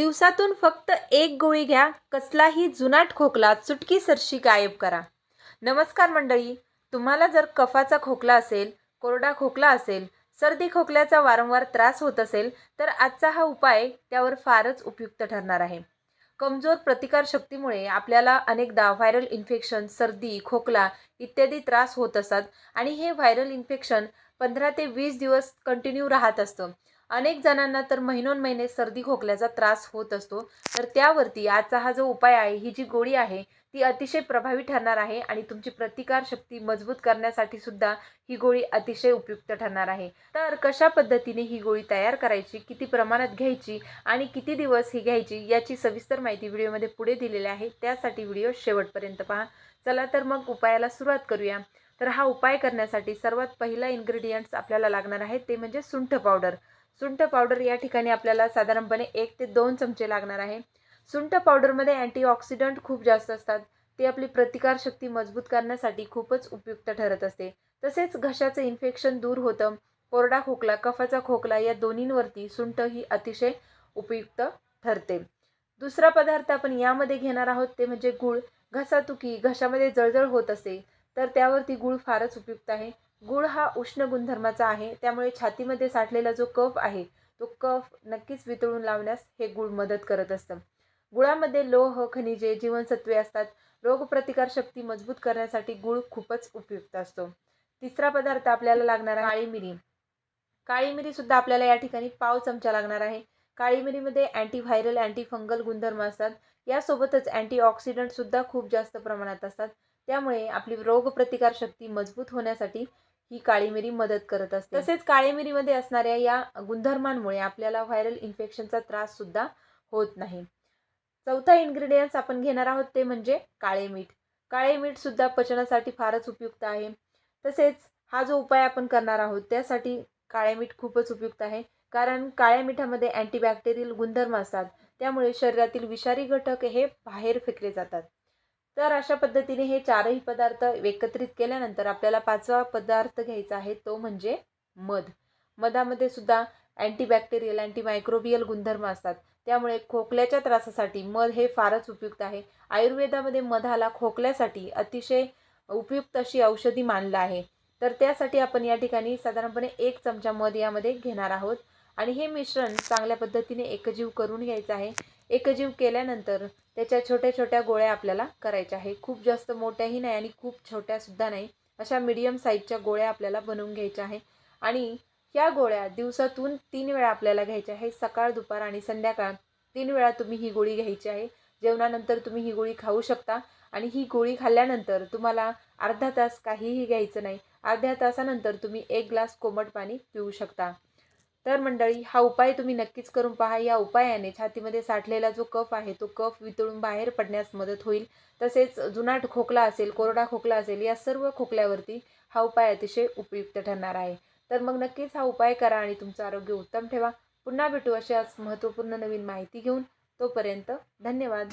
दिवसातून फक्त एक गोळी घ्या कसलाही जुनाट खोकला चुटकीसरशी गायब करा. नमस्कार मंडळी तुम्हाला जर कफाचा खोकला असेल कोरडा खोकला असेल सर्दी खोकल्याचा वारंवार त्रास होत असेल तर आजचा हा उपाय त्यावर फारच उपयुक्त ठरणार आहे. कमजोर प्रतिकारशक्तीमुळे आपल्याला अनेकदा व्हायरल इन्फेक्शन सर्दी खोकला इत्यादी त्रास होत असतात आणि हे व्हायरल इन्फेक्शन पंधरा ते वीस दिवस कंटिन्यू राहत असतं. अनेक जणांना तर महिनोन महिने सर्दी खोकल्याचा त्रास होत असतो. तर त्यावरती आजचा हा जो उपाय आहे ही जी गोळी आहे ती अतिशय प्रभावी ठरणार आहे आणि तुमची प्रतिकारशक्ती मजबूत करण्यासाठी सुद्धा ही गोळी अतिशय उपयुक्त ठरणार आहे. तर कशा पद्धतीने ही गोळी तयार करायची किती प्रमाणात घ्यायची आणि किती दिवस ही घ्यायची याची सविस्तर माहिती व्हिडिओमध्ये पुढे दिलेली आहे. त्यासाठी व्हिडिओ शेवटपर्यंत पहा. चला तर मग उपायाला सुरुवात करूया. तर हा उपाय करण्यासाठी सर्वात पहिला इन्ग्रेडियंट्स आपल्याला लागणार आहे ते म्हणजे सुंठ पावडर सुंठ पावडर या ठिकाणी आपल्याला साधारणपणे एक ते दोन चमचे लागणार आहे. सुंठ पावडरमध्ये अँटीऑक्सिडंट खूप जास्त असतात. ते आपली प्रतिकारशक्ती मजबूत करण्यासाठी खूपच उपयुक्त ठरत असते. तसेच घशाचं इन्फेक्शन दूर होतं. कोरडा खोकला कफाचा खोकला या दोन्हींवरती सुंठ ही अतिशय उपयुक्त ठरते. दुसरा पदार्थ आपण यामध्ये घेणार आहोत ते म्हणजे गूळ. घसातुकी घशामध्ये जळजळ होत असते तर त्यावरती गूळ फारच उपयुक्त आहे. गूळ हा उष्ण गुणधर्माचा आहे. त्यामुळे छातीमध्ये साठलेला जो कफ आहे तो कफ नक्कीच वितळून लावण्यास हे गूळ मदत करत असतं. गुळामध्ये लोह खनिजे जीवनसत्वे असतात. रोगप्रतिकारशक्ती मजबूत करण्यासाठी गूळ खूपच उपयुक्त असतो. तिसरा पदार्थ आपल्याला लागणार आहे काळी मिरी काळी मिरी सुद्धा आपल्याला या ठिकाणी पाव चमचा लागणार आहे. काळी मिरीमध्ये अँटीव्हायरल अँटीफंगल गुणधर्म असतात. यासोबतच अँटीऑक्सिडंट सुद्धा खूप जास्त प्रमाणात असतात. त्यामुळे आपली रोगप्रतिकारशक्ती मजबूत होण्यासाठी ही काळी मिरी मदत करत असते. तसेच काळी मिरीमध्ये असणाऱ्या या गुणधर्मांमुळे आपल्याला व्हायरल इन्फेक्शनचा त्रास सुद्धा होत नाही. चौथा इन्ग्रेडियंट्स आपण घेणार आहोत ते म्हणजे काळे मीठ. काळे मीठ सुद्धा पचनासाठी फारच उपयुक्त आहे. तसेच हा जो उपाय आपण करणार आहोत त्यासाठी काळे मीठ खूपच उपयुक्त आहे. कारण काळ्या मिठामध्ये अँटीबॅक्टेरियल गुणधर्म असतात. त्यामुळे शरीरातील विषारी घटक हे बाहेर फेकले जातात. तर अशा पद्धतीने हे चारही पदार्थ एकत्रित केल्यानंतर आपल्याला पाचवा पदार्थ घ्यायचा आहे तो म्हणजे मध. मधामध्ये सुद्धा अँटीबॅक्टेरियल अँटीमायक्रोबियल गुणधर्म असतात. त्यामुळे खोकल्याच्या त्रासासाठी मध हे फारच उपयुक्त आहे. आयुर्वेदामध्ये मधाला खोकल्यासाठी अतिशय उपयुक्त अशी औषधी मानलं आहे. तर त्यासाठी आपण या ठिकाणी साधारणपणे एक चमचा मध यामध्ये घेणार आहोत. आणि हे मिश्रण चांगल्या पद्धतीने एकजीव करून घ्यायचं आहे. एकजीव केल्यानंतर त्याच्या छोट्या छोट्या गोळ्या आपल्याला करायच्या. आहे खूप जास्त मोठ्याही नाही आणि खूप छोट्यासुद्धा नाही. अशा मीडियम साईजच्या गोळ्या आपल्याला बनवून घ्यायच्या आहे. आणि या गोळ्या दिवसातून तीन वेळा आपल्याला घ्यायच्या. आहे सकाळ दुपार आणि संध्याकाळ तीन वेळा तुम्ही ही गोळी घ्यायची आहे. जेवणानंतर तुम्ही ही गोळी खाऊ शकता. आणि ही गोळी खाल्ल्यानंतर तुम्हाला अर्धा तास काहीही घ्यायचं नाही. अर्ध्या तासानंतर तुम्ही एक ग्लास कोमट पाणी पिऊ शकता. तर मंडळी हा उपाय तुम्ही नक्कीच करून पहा. या उपायाने छातीमध्ये साठलेला जो कफ आहे तो कफ वितळून बाहेर पडण्यास मदत होईल. तसेच जुनाट खोकला असेल कोरडा खोकला असेल या सर्व खोकल्यावरती हा उपाय अतिशय उपयुक्त ठरणार आहे. तर मग नक्कीच हा उपाय करा आणि तुमचं आरोग्य उत्तम ठेवा. पुन्हा भेटू अशाच महत्त्वपूर्ण नवीन माहिती घेऊन. तोपर्यंत धन्यवाद.